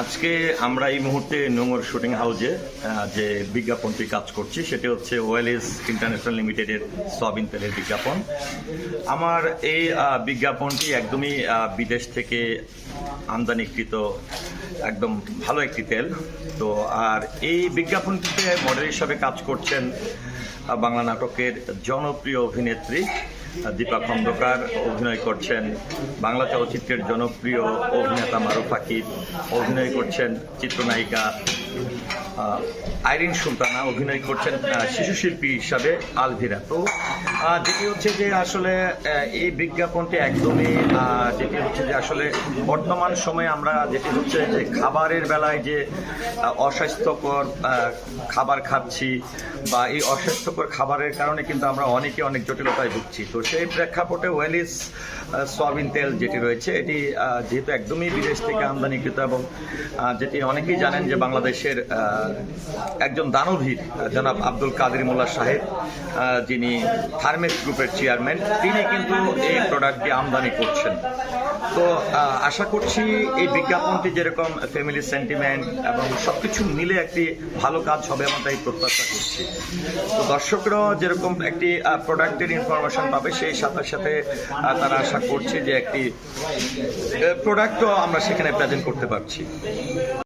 আজকে আমরা এই মুহূর্তে নোংর শুটিং হাউজে যে বিজ্ঞাপনটি কাজ করছি, সেটি হচ্ছে ওয়েলিস ইন্টারন্যাশনাল লিমিটেডের সয়াবিন তেলের বিজ্ঞাপন। আমার এই বিজ্ঞাপনটি একদমই বিদেশ থেকে আমদানিকৃত, একদম ভালো একটি তেল। তো, আর এই বিজ্ঞাপনটিতে মডেল হিসাবে কাজ করছেন বাংলা নাটকের জনপ্রিয় অভিনেত্রী দীপা খন্দকার অভিনয় করছেন। বাংলা চলচ্চিত্রের জনপ্রিয় অভিনেতা মারুফ আকিব অভিনয় করছেন চিত্রনায়িকা আইরিন সুলতানা অভিনয় করছেন শিশু শিল্পী হিসাবে আলভিরা। তো যেটি হচ্ছে যে আসলে এই বিজ্ঞাপনটি একদমই যেটি হচ্ছে যে আসলে বর্তমান সময়ে আমরা যেটি হচ্ছে যে খাবারের বেলায় যে অস্বাস্থ্যকর খাবার খাচ্ছি বা এই অস্বাস্থ্যকর খাবারের কারণে কিন্তু আমরা অনেকে অনেক জটিলতায় ভুগছি। তো সেই প্রেক্ষাপটে ওয়েলিস সয়াবিন তেল যেটি রয়েছে, এটি যেহেতু একদমই বিদেশ থেকে আমদানিকৃত এবং যেটি অনেকেই জানেন যে বাংলাদেশের আহ, একজন দানবীর জনাব আব্দুল কাদের মোল্লা সাহেব যিনি থার্মেস গ্রুপের চেয়ারম্যান তিনি কিন্তু এই প্রোডাক্টটি আমদানি করছেন। তো আশা করছি এই বিজ্ঞাপনটি যেরকম ফ্যামিলি সেন্টিমেন্ট এবং সবকিছু মিলে একটি ভালো কাজ হবে আমরা তাই প্রত্যাশা করছি। তো দর্শকরাও যেরকম একটি প্রোডাক্টের ইনফরমেশন পাবে সেই সাথে সাথে তারা আশা করছে যে একটি প্রোডাক্টও আমরা সেখানে প্রেজেন্ট করতে পারছি।